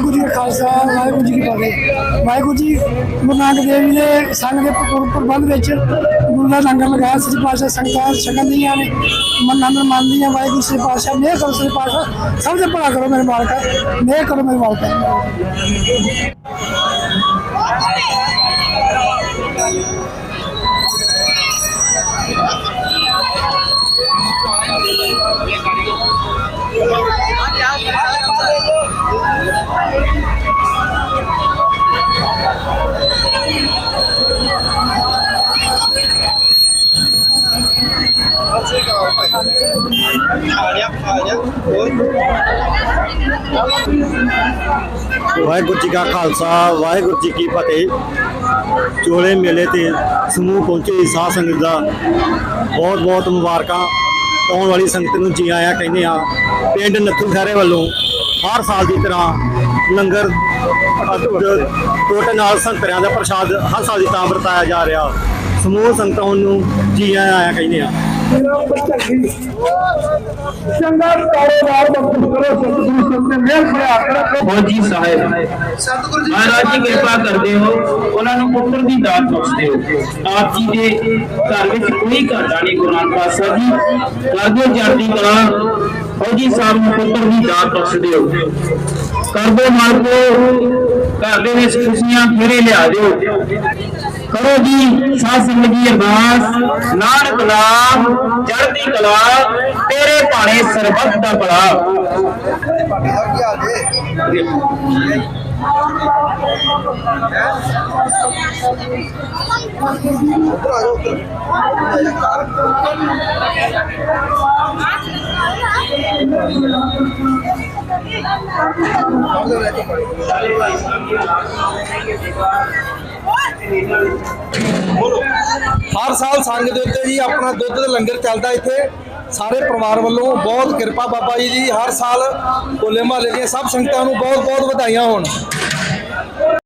ਵਾਹਿਗੁਰੂ ਜੀ ਕਾ ਖਾਲਸਾ, ਵਾਹਿਗੁਰੂ ਜੀ ਕੀ ਫਤਿਹ। ਵਾਹਿਗੁਰੂ ਜੀ, ਗੁਰੂ ਨਾਨਕ ਦੇਵ ਜੀ ਦੇ ਸੰਗ ਦੇ ਪ੍ਰਬੰਧ ਵਿੱਚ ਗੁਰੂ ਦਾ ਲੰਗਰ ਲਗਾਇਆ ਸ੍ਰੀ ਪਾਤਸ਼ਾਹ ਸੰਗਤਾਂ ਛਕਣ ਦੀਆਂ ਨੇ ਮੰਨਣ ਮੰਨਦੀਆਂ ਵਾਹਿਗੁਰੂ ਸ੍ਰੀ ਪਾਤਸ਼ਾਹ ਮਿਹਰ ਕਰੋ ਸ੍ਰੀ ਪਾਤਸ਼ਾਹ, ਸਭ ਦੇ ਭਲਾ ਕਰੋ ਮੇਰੇ ਮਾਲਕਾ। ਮਿਹਰ ਕਰੋ ਮੇਰੇ ਮਾਲਕਾ। ਵਾਹਿਗੁਰੂ ਜੀ ਕਾ ਖਾਲਸਾ, ਵਾਹਿਗੁਰੂ ਜੀ ਕੀ ਫਤਿਹ। ਚੋਲੇ ਮੇਲੇ ਤੇ ਸਮੂਹ ਪਹੁੰਚੇ ਸਾਧ ਸੰਗਤ ਦਾ। ਬਹੁਤ ਬਹੁਤ ਮੁਬਾਰਕਾਂ। ਆਉਣ ਵਾਲੀ ਸੰਗਤ ਨੂੰ ਜੀ ਆਇਆਂ ਕਹਿੰਦੇ ਆ ਪਿੰਡ ਨੱਥੂ ਖੈਰੇ ਵੱਲੋਂ ਹਰ ਸਾਲ ਦੀ ਤਰ੍ਹਾਂ ਲੰਗਰ ਟੋਟੇ ਨਾਲ ਸੰਤਰਿਆਂ ਦਾ ਪ੍ਰਸ਼ਾਦ ਹਰ ਸਾਲ ਦੀ ਤਰ੍ਹਾਂ ਵਰਤਾਇਆ ਜਾ ਰਿਹਾ। ਸਮੂਹ ਸੰਗਤਾਂ ਨੂੰ ਜੀ ਆਇਆਂ ਕਹਿੰਦੇ ਆ ਚੰਗਾ ਕਾਰੋਬਾਰ ਬਖਸ਼ ਕਰੋ, ਸਤਿਗੁਰੂ ਸਤਿ ਮਿਹਰ ਭਰਾ ਕਰੋ ਫੌਜੀ ਸਾਹਿਬ, ਮਹਾਰਾਜ ਜੀ ਕਿਰਪਾ ਕਰਦੇ ਹੋ, ਉਹਨਾਂ ਨੂੰ ਪੁੱਤਰ ਦੀ ਦਾਤ ਬਖਸ਼ਦੇ ਹੋ। ਆਪ ਜੀ ਦੇ ਘਰ ਵਿੱਚ ਕੋਈ ਘਾਟਾ ਨਹੀਂ, ਗੁਰੂ ਨਾਨਕ ਪਾਤਸ਼ਾਹ ਜੀ। ਕਰਦੇ ਚੜ੍ਹਦੀ ਕਲਾ। ਫੌਜੀ ਸਾਹਿਬ ਨੂੰ ਪੁੱਤਰ ਦੀ ਦਾਤ ਬਖਸ਼ਦੇ ਹੋ ਕਰਦੇ ਮਾਲਕੋ ਘਰ ਦੇ ਵਿੱਚ ਖੁਸ਼ੀਆਂ ਫੇਰੇ ਲਿਆ ਦਿਓ ਕਰੋ ਜੀ ਸਾਧ ਸੰਗਤ ਜੀ ਅਰਦਾਸ ਨਾਨਕ ਨਾਮ ਚੜ੍ਹਦੀ ਕਲਾ ਤੇਰੇ ਭਾਣੇ ਸਰਬੱਤ ਦਾ ਭਲਾ ਹਰ ਸਾਲ ਸੰਗ ਦੇ ਉੱਤੇ ਜੀ ਆਪਣਾ ਦੁੱਧ ਦਾ ਲੰਗਰ ਚੱਲਦਾ ਇੱਥੇ। ਸਾਰੇ ਪਰਿਵਾਰ ਵੱਲੋਂ ਬਹੁਤ ਕਿਰਪਾ ਬਾਬਾ ਜੀ ਦੀ। ਹਰ ਸਾਲ ਕੋਲੇ ਮਹੱਲੇ ਦੀਆਂ ਸਭ ਸੰਗਤਾਂ ਨੂੰ ਬਹੁਤ ਬਹੁਤ ਵਧਾਈਆਂ ਹੋਣ।